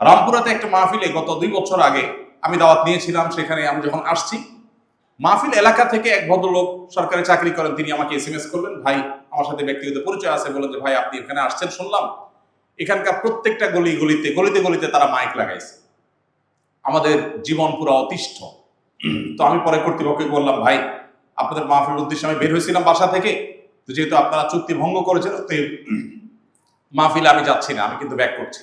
রামপুরাতে একটা মাহফিলে গত দুই বছর আগে আমি দাওয়াত নিয়েছিলাম, সেখানে আমি যখন আসছি, মাহফিল এলাকা থেকে এক ভদ্রলোক সরকারি চাকরি করেন, তিনি আমাকে এস এম এস করলেন, ভাই, আমার সাথে ব্যক্তিগত পরিচয় আছে। বলে যে, ভাই, আপনি এখানে আসছেন, শুনলাম। এখানকার প্রত্যেকটা গলি গলিতে গলিতে গলিতে তারা মাইক লাগাইছে। আমাদের জীবন পুরো অতিষ্ঠ। তো আমি পরে কর্তৃপক্ষকে বললাম, ভাই, আপনাদের মাহফিলের উদ্দেশ্যে আমি বের হয়েছিলাম বাসা থেকে। তো যেহেতু আপনারা চুক্তি ভঙ্গ করেছেন তো মাহফিলে আমি যাচ্ছি না, আমি কিন্তু ব্যাক করছি।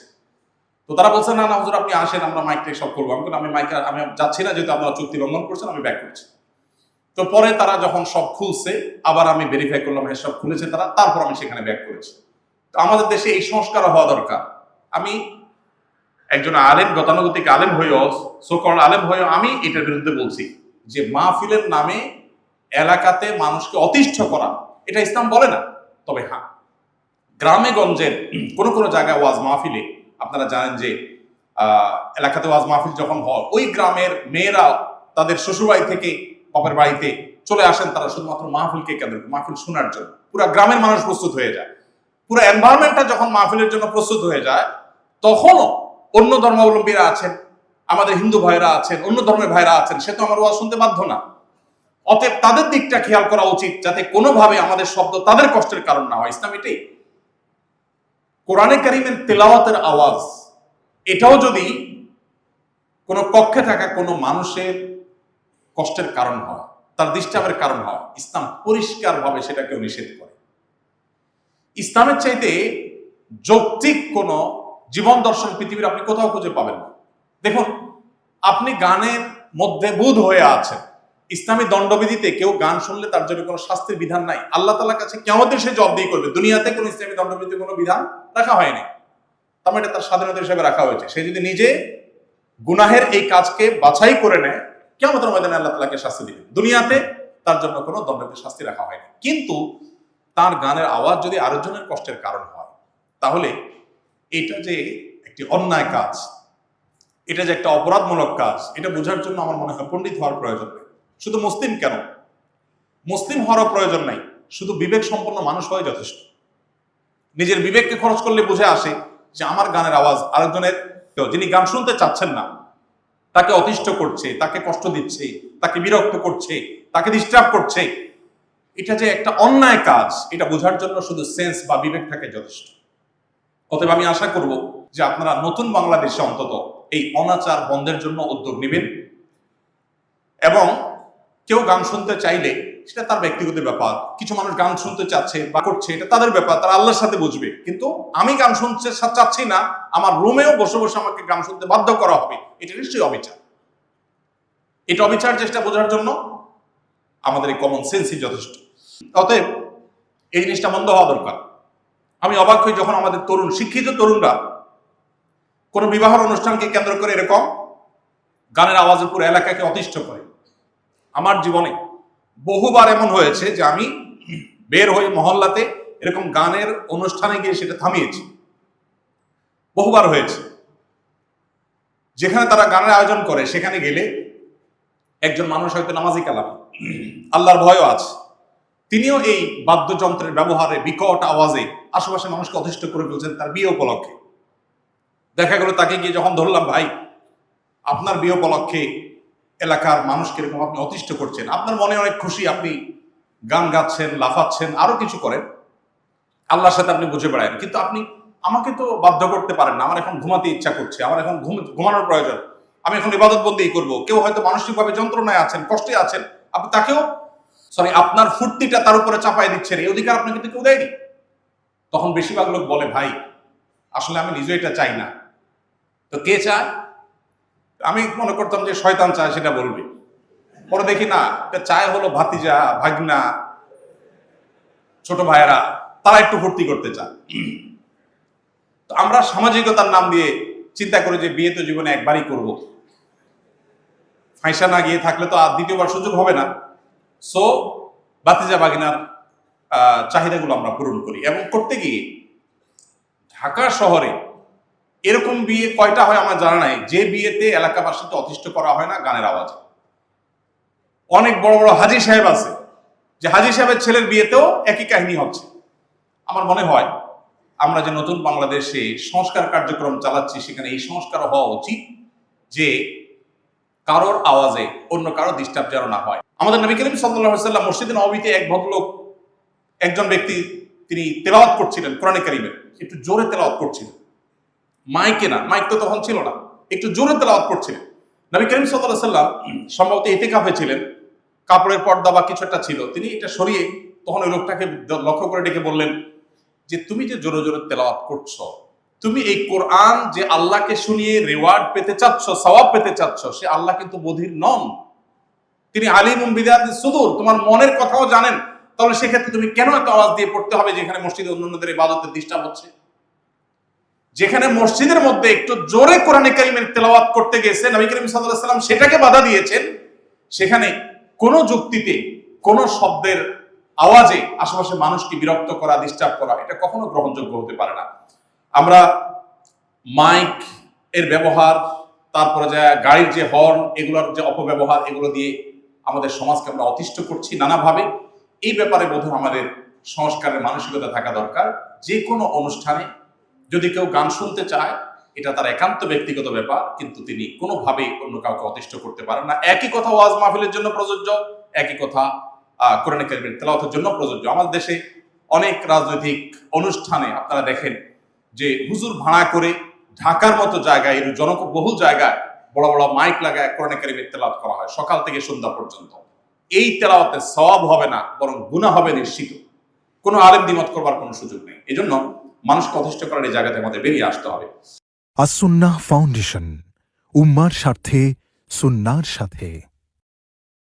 তো তারা বলছে, না না, হুজুর, আপনি আসেন, আমরা মাইকটা সব করব। আমি আমি মাইক আমি যাচ্ছি না, যেহেতু আপনারা চুক্তি লঙ্ঘন করছেন, আমি ব্যাক করছি। তো পরে তারা যখন সব খুলছে, আবার আমি ভেরিফাই করলাম হ্যাঁ সব খুলেছে তারা। তারপর আমি সেখানে ব্যাক করেছি। তো আমাদের দেশে এই সংস্কার হওয়া দরকার। আমি একজন আলেম, গতানুগতিক আলেম হয়েও সোকল আলেম হয়েও আমি এটার বিরুদ্ধে বলছি যে মাহফিলের নামে এলাকাতে মানুষকে অতিষ্ঠ করা, এটা ইসলাম বলে না। তবে হ্যাঁ গ্রামে গঞ্জের কোনো কোনো জায়গায় ওয়াজ মাহফিলে আপনারা জানেন যে এলাকাতে ওয়াজ মাহফিল যখন হয়, ওই গ্রামের মেয়েরা তাদের শ্বশুরবাড়ি থেকে বাপের বাড়িতে চলে আসেন তারা শুধুমাত্র মাহফিলকে কেন্দ্র মাহফিল শোনার জন্য। পুরো গ্রামের মানুষ প্রস্তুত হয়ে যায়। পুরো এনভায়রনমেন্টটা যখন মাহফিলের জন্য প্রস্তুত হয়ে যায়, তখনও অন্য ধর্মাবলম্বীরা আছেন, আমাদের হিন্দু ভাইরা আছেন, অন্য ধর্মের ভাইরা আছেন, সে তো আমার ওয়াজ শুনতে বাধ্য না। অতএব তাদের দিকটা খেয়াল করা উচিত, যাতে কোনোভাবে আমাদের শব্দ তাদের কষ্টের কারণ না হয়। ইসলাম এটাই কোরআনে কারিমের তেলাওয়াতের আওয়াজ, এটাও যদি কোনো কক্ষে থাকা কোনো মানুষের কষ্টের কারণ হয়, তার ডিস্টার্বের কারণ হয়, ইসলাম পরিষ্কারভাবে সেটাকেও নিষেধ করে। ইসলামের চাইতে যৌক্তিক কোনো জীবন দর্শন পৃথিবীর আপনি কোথাও খুঁজে পাবেন না। দেখুন, আপনি গানের মধ্যে বুধ হয়ে আছেন। ইসলামী দণ্ডবিধিতে কেউ গান শুনলে তার জন্য কোনো শাস্তির বিধান নাই। আল্লাহ তালার কাছে কেমন সে জবাবদিহি করবে। দুনিয়াতে কোনো ইসলামী দণ্ডবিধিতে কোনো বিধান রাখা হয়নি। মানে এটা তার স্বাধীনতা হিসেবে রাখা হয়েছে। সে যদি নিজে গুনাহের এই কাজকে বাছাই করে নেয় কেমন ময়দানে আল্লাহ তালাকে শাস্তি দিবে দুনিয়াতে তার জন্য কোনো দণ্ডবিধি শাস্তি রাখা হয়নি। কিন্তু তার গানের আওয়াজ যদি আরেকজনের কষ্টের কারণ হয়, তাহলে এটা যে একটি অন্যায় কাজ, এটা যে একটা অপরাধমূলক কাজ, এটা বোঝার জন্য আমার মনে হয় পণ্ডিত হওয়ার প্রয়োজন নেই। শুধু মুসলিম কেন? মুসলিম হওয়ারও প্রয়োজন নাই। শুধু বিবেক সম্পন্ন মানুষ হয় যথেষ্ট। নিজের বিবেককে খরচ করলে বুঝে আসে যে আমার গানের আওয়াজ আরেকজনের যিনি গান শুনতে চাচ্ছেন না, তাকে অতিষ্ঠ করছে, তাকে কষ্ট দিচ্ছে, তাকে বিরক্ত করছে, তাকে ডিস্টার্ব করছে, এটা যে একটা অন্যায় কাজ, এটা বোঝার জন্য শুধু সেন্স বা বিবেক থাকে যথেষ্ট। অতএব আমি আশা করব যে আপনারা নতুন বাংলাদেশে অন্তত এই অনাচার বন্ধের জন্য উদ্যোগ নেবেন এবং কেউ গান শুনতে চাইলে সেটা তার ব্যক্তিগত ব্যাপার। কিছু মানুষ গান শুনতে চাচ্ছে বা করছে, এটা তাদের ব্যাপার, তারা আল্লাহর সাথে বুঝবে। কিন্তু আমি গান শুনতে চাচ্ছি না, আমার রুমেও বসে বসে আমাকে গান শুনতে বাধ্য করা হবে। এটা নিশ্চয়ই অবিচার। এটা অবিচার চেষ্টা বোঝার জন্য আমাদের এই কমন সেন্সই যথেষ্ট। অতএব এই জিনিসটা বন্ধ হওয়া দরকার। আমি অবাক হই যখন আমাদের তরুণ, শিক্ষিত তরুণরা কোনো বিবাহের অনুষ্ঠানকে কেন্দ্র করে এরকম গানের আওয়াজে পুরো এলাকাকে অতিষ্ঠ করে। আমার জীবনে বহুবার এমন হয়েছে যে আমি বের হয়ে মহল্লাতে এরকম গানের অনুষ্ঠানে গিয়ে সেটা থামিয়েছি। বহুবার হয়েছে। যেখানে তারা গানের আয়োজন করে, সেখানে গেলে একজন মানুষ হয়তো নামাজি কালাম। আল্লাহর ভয়ও আছে। তিনিও এই বাদ্যযন্ত্রের ব্যবহারে বিকট আওয়াজে আশেপাশে মানুষকে অতিষ্ঠ করে ফেলছেন তার বিয়ে উপলক্ষে। দেখা গেল তাকে গিয়ে যখন ধরলাম, ভাই, আপনার বিয়ে উপলক্ষে এলাকার মানুষকে এরকম আপনি অতিষ্ঠ করছেন, আপনার মনে অনেক খুশি, আপনি গান গাচ্ছেন, লাফাচ্ছেন, আরও কিছু করেন। আল্লাহর সাথে আপনি বুঝে বেড়ায়েন কিন্তু আপনি আমাকে তো বাধ্য করতে পারেন না, আমার এখন ঘুমাতে ইচ্ছা করছে, আমার এখন ঘুম, ঘুমানোর প্রয়োজন। আমি এখন ইবাদত বন্দি করব। কেউ হয়তো মানসিকভাবে যন্ত্রণায় আছেন, কষ্টে আছেন, আপনি তাকেও সরি আপনার ফুর্তিটা তার উপরে চাপাই দিচ্ছেন, এই অধিকার আপনাকে তো কেউ দেয়নি। তখন বেশিরভাগ লোক বলে, ভাই, আসলে আমি নিজে এটা চাই না। তো কে চায়? আমি মনে করতাম যে শয়তান চায় সেটা বলবে। পরে দেখি না চায় হলো ভাতিজা, ভাগনা, ছোট ভাইয়েরা, তারা একটু ভর্তি করতে চায়। তো আমরা সামাজিকতার নাম দিয়ে চিন্তা করি যে বিয়ে তো জীবনে একবারই করব। ফাইসা না গিয়ে থাকলে তো আর দ্বিতীয়বার সুযোগ হবে না। সো বাতিজা বাগিনার চাহিদাগুলো আমরা পূরণ করি। এবং করতে গিয়ে ঢাকা শহরে এরকম বিয়ে কয়টা হয় আমার জানা নাই। যে বিয়েতে এলাকাবাসীকে অতিষ্ঠ করা হয় না, গানের আওয়াজে। অনেক বড় বড় হাজি সাহেব আছে, যে হাজি সাহেবের ছেলের বিয়েতেও একই কাহিনী হচ্ছে। আমার মনে হয় আমরা যে নতুন বাংলাদেশে সংস্কার কার্যক্রম চালাচ্ছি, সেখানে এই সংস্কার হওয়া উচিত যে কারোর আওয়াজে অন্য কারও ডিস্টার্ব যেন না হয়। আমাদের নবী করিম সাল্লাহ সাল্লাম নবীতে এক ভদ্রলোক, একজন ব্যক্তি, তিনি তেলাওয়াত করছিলেন কোরআনে কারিমের একটু জোরে তেলাওয়াত করছিলেন। মাইকে না, মাইক তো তখন ছিল না, একটু জোরে তেলাওয়াত করছিলেন। নবী করিম সাল্লাহ সাল্লাম সম্ভবত এতে কাপে ছিলেন কাপড়ের পর্দা বা কিছু একটা ছিল, তিনি এটা সরিয়ে তখন ওই লোকটাকে লক্ষ্য করে ডেকে বললেন যে, তুমি যে জোরে জোরে তেলাওয়াত করছ, তুমি এই কোরআন যে আল্লাহকে শুনিয়ে রিওয়ার্ড পেতে চাচ্ছ, সওয়াব পেতে চাচ্ছ, সে আল্লাহ কিন্তু বধির নন। তিনি আলিম বিদাত সুদূর, তোমার মনের কথাও জানেন। তাহলে সেক্ষেত্রে তুমি কেন এত আওয়াজ দিয়ে পড়তে হবে, যেখানে মসজিদে অন্যান্যদের ইবাদতের ডিস্টার্ব হচ্ছে? যেখানে মসজিদের মধ্যে একটু জোরে কোরআনে কারিমের তেলাওয়াত করতে গেছে, নবী করিম সাল্লাম সেটাকে বাধা দিয়েছেন। সেখানে কোনো যুক্তিতে, কোনো শব্দের আওয়াজে আশেপাশে মানুষকে বিরক্ত করা ডিস্টার্ব করা, এটা কখনো গ্রহণযোগ্য হতে পারে না। আমরা মাইক এর ব্যবহার, তারপরে যে গাড়ির যে হর্ন এগুলোর যে অপব্যবহার, এগুলো দিয়ে আমাদের সমাজকে আমরা অতিষ্ঠ করছি নানাভাবে। এই ব্যাপারে বোধহয় আমাদের সংস্কারের মানসিকতা থাকা দরকার। যে কোনো অনুষ্ঠানে যদি কেউ গান শুনতে চায়, এটা তার একান্ত ব্যক্তিগত ব্যাপার, কিন্তু তিনি কোনোভাবেই অন্য কাউকে অতিষ্ঠ করতে পারেন না। একই কথা ওয়াজ মাহফিলের জন্য প্রযোজ্য, একই কথা কোরআনে কারিমের তেলাওয়াতের জন্য প্রযোজ্য। আমাদের দেশে অনেক রাজনৈতিক অনুষ্ঠানে আপনারা দেখেন যে হুজুর ভাড়া করে ঢাকার মতো জায়গায় এর জনবহুল জায়গায় বড় বড় মাইক লাগায় কোরআনে কারিমের তেলাওয়াত করা হয়, সকাল থেকে সন্ধ্যা পর্যন্ত। এই তেলাওয়াতে সওয়াব হবে না, বরং গুনাহ হবে নিশ্চিত। কোনো আলেম দ্বিমত করবার কোনো সুযোগ নেই। এজন্য মানুষকে অতিষ্ঠ করার এই জায়গাতে আমাদের বেরিয়ে আসতে হবে। আসুন্না ফাউন্ডেশন, উম্মার স্বার্থে, সুন্নার সাথে।